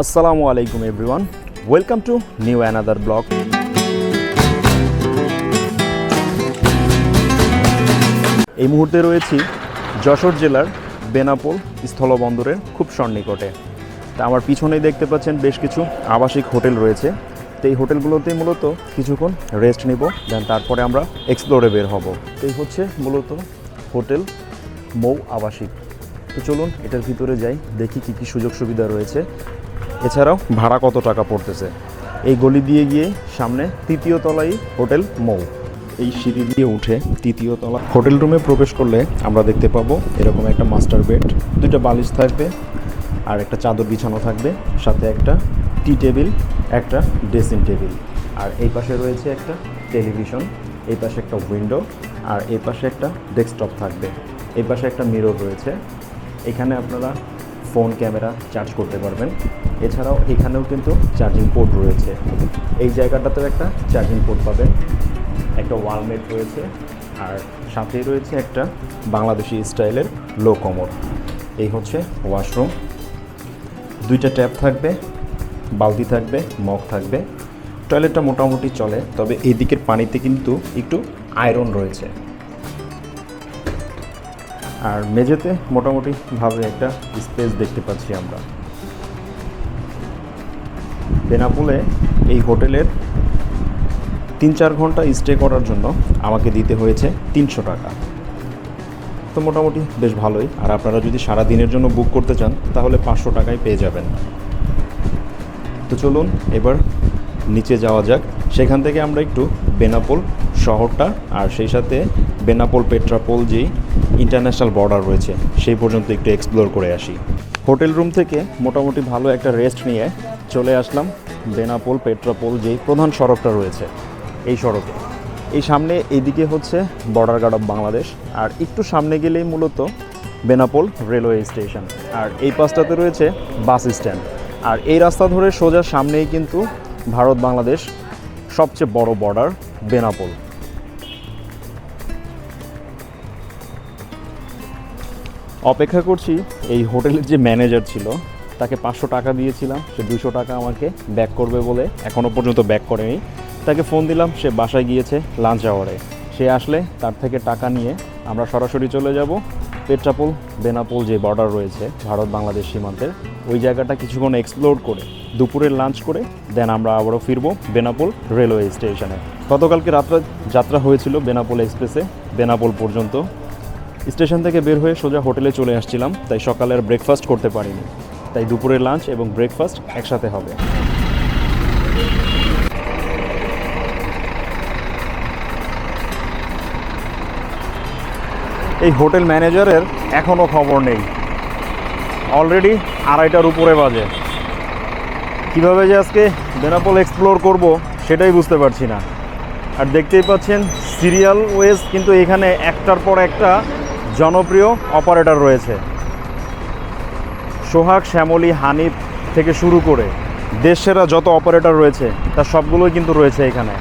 আসসালামু আলাইকুম everyone welcome to new another blog এই মুহূর্তে রয়েছি যশোর জেলার বেনাপোল স্থলবন্দরের খুব সন্নিকটে। তা আমার পিছনেই দেখতে পাচ্ছেন বেশ কিছু আবাসিক হোটেল রয়েছে। তো এই হোটেলগুলোতে মূলত কিছুক্ষণ রেস্ট নিব, দেন তারপরে আমরা এক্সপ্লোরে বের হব। তো এই হচ্ছে মূলত হোটেল মৌ আবাসিক। তো চলুন, এটার ভিতরে যাই, দেখি কী কী সুযোগ সুবিধা রয়েছে। এছাড়াও ভাড়া কত টাকা পড়তেছে? এই গলি দিয়ে গিয়ে সামনে তৃতীয় তলায় হোটেল মৌ। এই সিঁড়ি দিয়ে উঠে তৃতীয় তলা হোটেল রুমে প্রবেশ করলে আমরা দেখতে পাবো এরকম একটা মাস্টার বেড, দুইটা বালিশ থাকবে আর একটা চাদর বিছানো থাকবে, সাথে একটা টি টেবিল, একটা ড্রেসিং টেবিল। আর এই পাশে রয়েছে একটা টেলিভিশন, এই পাশে একটা উইন্ডো আর এই পাশে একটা ডেস্কটপ থাকবে। এই পাশে একটা মিরর রয়েছে। এখানে আপনারা ফোন ক্যামেরা চার্জ করতে পারবেন। এছাড়াও এখানেও কিন্তু চার্জিং পোর্ট রয়েছে। এই জায়গাটাতেও একটা চার্জিং পোর্ট পাবেন। একটা ওয়ালমেট রয়েছে আর সাথেই রয়েছে একটা বাংলাদেশি স্টাইলের লো কমর এই হচ্ছে ওয়াশরুম। দুইটা ট্যাপ থাকবে, বালতি থাকবে, মগ থাকবে। টয়লেটটা মোটামুটি চলে, তবে এই দিকের পানিতে কিন্তু একটু আয়রন রয়েছে। আর মেঝেতে মোটামুটি ভাবে একটা স্পেস দেখতে পাচ্ছি আমরা। বেনাপুলে এই হোটেলের তিন চার ঘণ্টা স্টে করার জন্য আমাকে দিতে হয়েছে তিনশো টাকা। তো মোটামুটি বেশ ভালোই। আর আপনারা যদি সারা দিনের জন্য বুক করতে চান, তাহলে পাঁচশো টাকায় পেয়ে যাবেন। তো চলুন এবার নিচে যাওয়া যাক। সেখান থেকে আমরা একটু বেনাপোল শহরটা আর সেই সাথে বেনাপোল পেট্রাপোল যেই ইন্টারন্যাশনাল বর্ডার রয়েছে, সেই পর্যন্ত একটু এক্সপ্লোর করে আসি। হোটেল রুম থেকে মোটামুটি ভালো একটা রেস্ট নিয়ে চলে আসলাম। বেনাপোল, পেট্রাপোল, যেই প্রধান সড়কটা রয়েছে, এই সড়কে। এই সামনে এইদিকে হচ্ছে বর্ডার গার্ড অফ বাংলাদেশ আর একটু সামনে গেলেই মূলত বেনাপোল রেলওয়ে স্টেশন আর এই পাশটাতে রয়েছে বাস স্ট্যান্ড আর এই রাস্তা ধরে সোজা সামনেই কিন্তু ভারত বাংলাদেশ সবচেয়ে বড় বর্ডার বেনাপোল। অপেক্ষা করছি, এই হোটেলের যে ম্যানেজার ছিল, তাকে পাঁচশো টাকা দিয়েছিলাম, সে দুশো টাকা আমাকে ব্যাক করবে বলে এখনও পর্যন্ত ব্যাক করেনি। তাকে ফোন দিলাম, সে বাসায় গিয়েছে লাঞ্চ আওয়ারে। সে আসলে তার থেকে টাকা নিয়ে আমরা সরাসরি চলে যাব পেট্রাপোল, বেনাপোল যে বর্ডার রয়েছে, ভারত বাংলাদেশ সীমান্তের, ওই জায়গাটা কিছুক্ষণ এক্সপ্লোর করে দুপুরের লাঞ্চ করে দেন আমরা আবারও ফিরবো বেনাপোল রেলওয়ে স্টেশনে গতকালকে রাত্রে যাত্রা হয়েছিল বেনাপোল এক্সপ্রেসে বেনাপোল পর্যন্ত। স্টেশন থেকে বের হয়ে সোজা হোটেলে চলে আসছিলাম, তাই সকালের ব্রেকফাস্ট করতে পারিনি। তাই দুপুরের লাঞ্চ এবং ব্রেকফাস্ট একসাথে হবে। এই হোটেল ম্যানেজারের এখনও খবর নেই। অলরেডি আড়াইটার উপরে বাজে। কীভাবে যে আজকে বেনাপোল এক্সপ্লোর করব, সেটাই বুঝতে পারছি না। আর দেখতেই পাচ্ছেন সিরিয়াল ওয়েজ কিন্তু এখানে একটার পর একটা জনপ্রিয় অপারেটর রয়েছে। সোহাগ, শ্যামলী, হানিফ থেকে শুরু করে দেশেরা যত অপারেটর রয়েছে, তার সবগুলোই কিন্তু রয়েছে এখানে।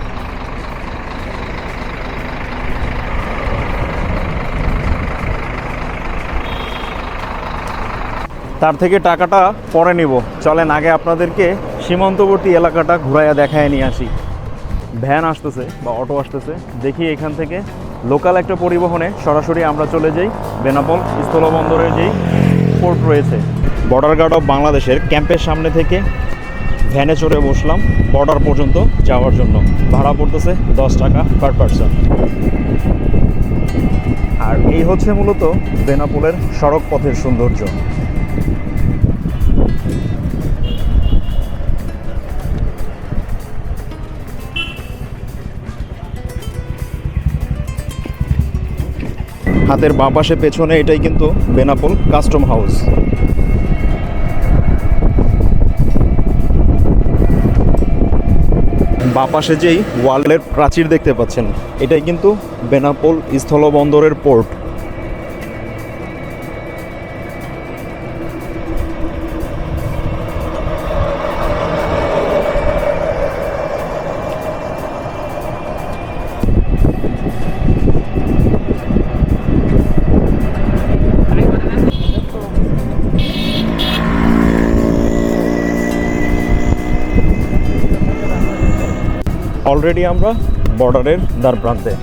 তার থেকে টাকাটা পরে নিব। চলেন, আগে আপনাদেরকে সীমান্তবর্তী এলাকাটা ঘুরাইয়া দেখায় নিয়ে আসি। ভ্যান আসতেছে বা অটো আসতেছে, দেখি এখান থেকে লোকাল একটা পরিবহনে সরাসরি আমরা চলে যাই। বেনাপোল স্থলবন্দরের যেই পোর্ট রয়েছে। বর্ডার গার্ড অফ বাংলাদেশের ক্যাম্পের সামনে থেকে ভ্যানে চড়ে বসলাম বর্ডার পর্যন্ত যাওয়ার জন্য। ভাড়া পড়তেছে দশ টাকা পার পারসন আর এই হচ্ছে মূলত বেনাপোলের সড়ক পথের সৌন্দর্য। হাতের বাঁ পাশে, পেছনে এটাই কিন্তু বেনাপোল কাস্টম হাউস। বাঁ পাশে যেই ওয়ার্ল্ডের প্রাচীর দেখতে পাচ্ছেন, এটাই কিন্তু বেনাপোল স্থলবন্দরের পোর্ট অলরেডি আমরা বর্ডারের দ্বার প্রান্তে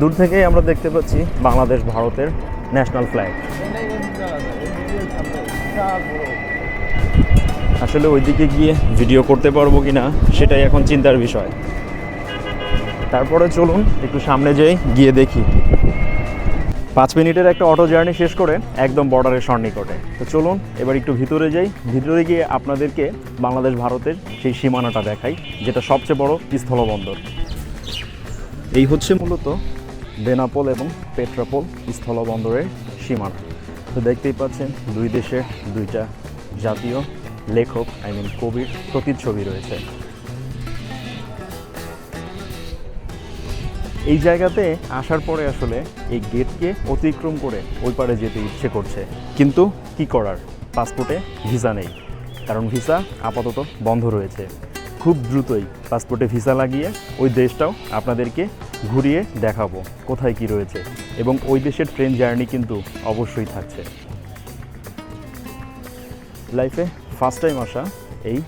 দূর থেকেই আমরা দেখতে পাচ্ছি বাংলাদেশ ভারতের ন্যাশনাল ফ্ল্যাগ। আসলে ওইদিকে গিয়ে ভিডিও করতে পারব কি না সেটাই এখন চিন্তার বিষয়। তারপরে চলুন, একটু সামনে যেয়ে গিয়ে দেখি। পাঁচ মিনিটের একটা অটো জার্নি শেষ করে একদম বর্ডারের সন্নিকটে। তো চলুন, এবার একটু ভিতরে যাই। ভিতরে গিয়ে আপনাদেরকে বাংলাদেশ ভারতের সেই সীমানাটা দেখাই, যেটা সবচেয়ে বড় স্থলবন্দর। এই হচ্ছে মূলত বেনাপোল এবং পেট্রাপোল স্থলবন্দরের সীমানা। তো দেখতেই পাচ্ছেন, দুই দেশের দুইটা জাতীয় লেখক আই মিন কবির প্রতিচ্ছবি রয়েছে। এই জায়গাতে আসার পরে আসলে এই গেটকে অতিক্রম করে ওই পারে যেতে ইচ্ছে করছে। কিন্তু কি করার? পাসপোর্টে ভিসা নেই। কারণ ভিসা আপাতত বন্ধ রয়েছে। খুব দ্রুতই পাসপোর্টে ভিসা লাগিয়ে ওই দেশটাও আপনাদেরকে ঘুরিয়ে দেখাবো কোথায় কি রয়েছে। এবং ওই দেশের ট্রেন জার্নি কিন্তু অবশ্যই থাকছে। লাইফে ফার্স্ট টাইম আসা এই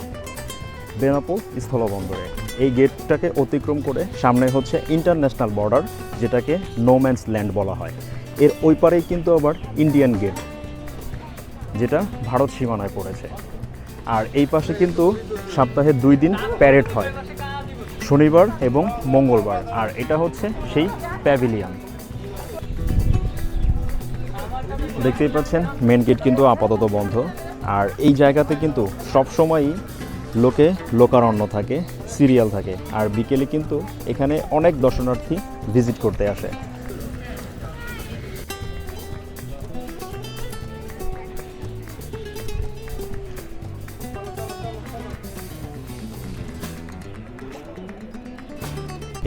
বেনাপোল স্থলবন্দরে। এই গেটটাকে অতিক্রম করে সামনে হচ্ছে ইন্টারন্যাশনাল বর্ডার, যেটাকে নোম্যান্স ল্যান্ড বলা হয়। এর ওই পারেই কিন্তু আবার ইন্ডিয়ান গেট যেটা ভারত সীমানায় পড়েছে। আর এই পাশে কিন্তু সপ্তাহে দুই দিন প্যারেড হয়, শনিবার এবং মঙ্গলবার, আর এটা হচ্ছে সেই প্যাভিলিয়ন দেখতেই পাচ্ছেন মেন গেট কিন্তু আপাতত বন্ধ। আর এই জায়গাতে কিন্তু সব সময়ই লোকে লোকারণ্য থাকে সিরিয়াল থাকে, আর বিকেলে কিন্তু এখানে অনেক দর্শনার্থী ভিজিট করতে আসে।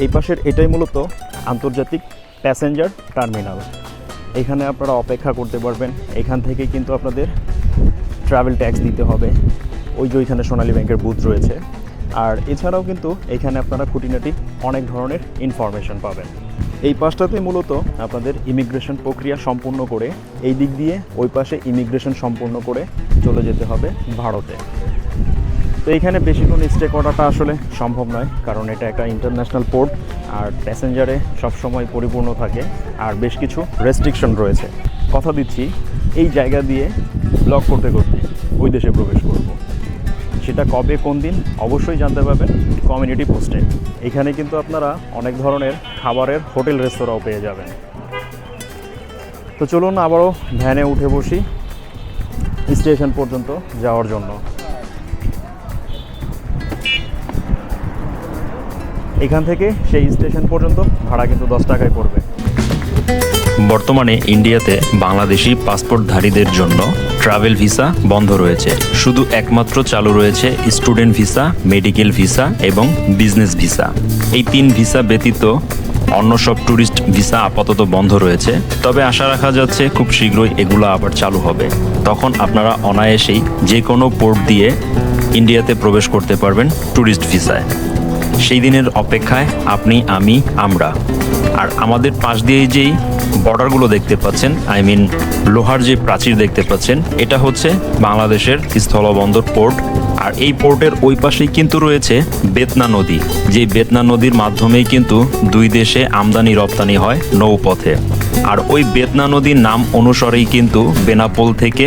এই পাশের এটাই মূলত আন্তর্জাতিক প্যাসেঞ্জার টার্মিনাল এখানে আপনারা অপেক্ষা করতে পারবেন, এখান থেকে কিন্তু আপনাদের ট্রাভেল ট্যাক্স দিতে হবে। ওই যে ওইখানে সোনালী ব্যাংকের বুথ রয়েছে। আর এছাড়াও কিন্তু এখানে আপনারা খুঁটিনাটি অনেক ধরনের ইনফরমেশন পাবেন। এই পাশটাতে মূলত আপনাদের ইমিগ্রেশন প্রক্রিয়া সম্পূর্ণ করে, এই দিক দিয়ে ওই পাশে ইমিগ্রেশন সম্পূর্ণ করে চলে যেতে হবে ভারতে। তো এইখানে বেশিক্ষণ স্টে করাটা আসলে সম্ভব নয়, কারণ এটা একটা ইন্টারন্যাশনাল পোর্ট আর প্যাসেঞ্জারে সবসময় পরিপূর্ণ থাকে, আর বেশ কিছু রেস্ট্রিকশন রয়েছে। কথা দিচ্ছি, এই জায়গা দিয়ে ব্লক করতে করতে ওই দেশে প্রবেশ করব। সেটা কবে, কোন দিন, অবশ্যই জানতে পারবেন কমিউনিটি পোস্টে এখানে কিন্তু আপনারা অনেক ধরনের খাবারের হোটেল, রেস্তোরাঁও পেয়ে যাবেন। তো চলুন আবারও ভ্যানে উঠে বসি স্টেশন পর্যন্ত যাওয়ার জন্য। এখান থেকে সেই স্টেশন পর্যন্ত ভাড়া কিন্তু দশ টাকায় পড়বে। বর্তমানে ইন্ডিয়াতে বাংলাদেশি পাসপোর্টধারীদের জন্য ট্রাভেল ভিসা বন্ধ রয়েছে। শুধু একমাত্র চালু রয়েছে স্টুডেন্ট ভিসা, মেডিকেল ভিসা এবং বিজনেস ভিসা। এই তিন ভিসা ব্যতীত অন্য সব ট্যুরিস্ট ভিসা আপাতত বন্ধ রয়েছে। তবে আশা রাখা যাচ্ছে খুব শীঘ্রই এগুলো আবার চালু হবে। তখন আপনারা অনায়াসেই যে কোনো পোর্ট দিয়ে ইন্ডিয়াতে প্রবেশ করতে পারবেন ট্যুরিস্ট ভিসায়। সেই দিনের অপেক্ষায় আপনি, আমি, আমরা। আর আমাদের পাশ দিয়ে যেই বর্ডারগুলো দেখতে পাচ্ছেন আই মিন লোহার যে প্রাচীর দেখতে পাচ্ছেন, এটা হচ্ছে বাংলাদেশের স্থলবন্দর পোর্ট। আর এই পোর্টের ওই পাশেই কিন্তু রয়েছে বেতনা নদী। যে বেতনা নদীর মাধ্যমেই কিন্তু দুই দেশে আমদানি, রপ্তানি হয় নৌপথে। আর ওই বেতনা নদীর নাম অনুসারেই কিন্তু বেনাপোল থেকে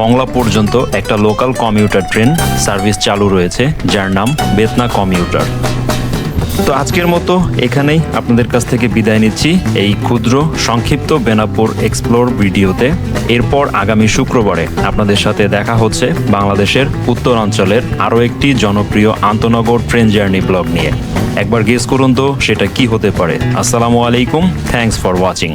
মংলা পর্যন্ত একটা লোকাল কমিউটার ট্রেন সার্ভিস চালু রয়েছে, যার নাম বেতনা কমিউটার। তো আজকের মতো এখানেই আপনাদের কাছ থেকে বিদায় নিচ্ছি এই ক্ষুদ্র, সংক্ষিপ্ত বেনাপুর এক্সপ্লোর ভিডিওতে। এরপর আগামী শুক্রবারে আপনাদের সাথে দেখা হচ্ছে বাংলাদেশের উত্তরাঞ্চলের আরও একটি জনপ্রিয় আন্তনগর ট্রেন জার্নি ব্লগ নিয়ে। একবার গেস করুন তো সেটা কি হতে পারে। আসসালামু আলাইকুম থ্যাংকস ফর ওয়াচিং।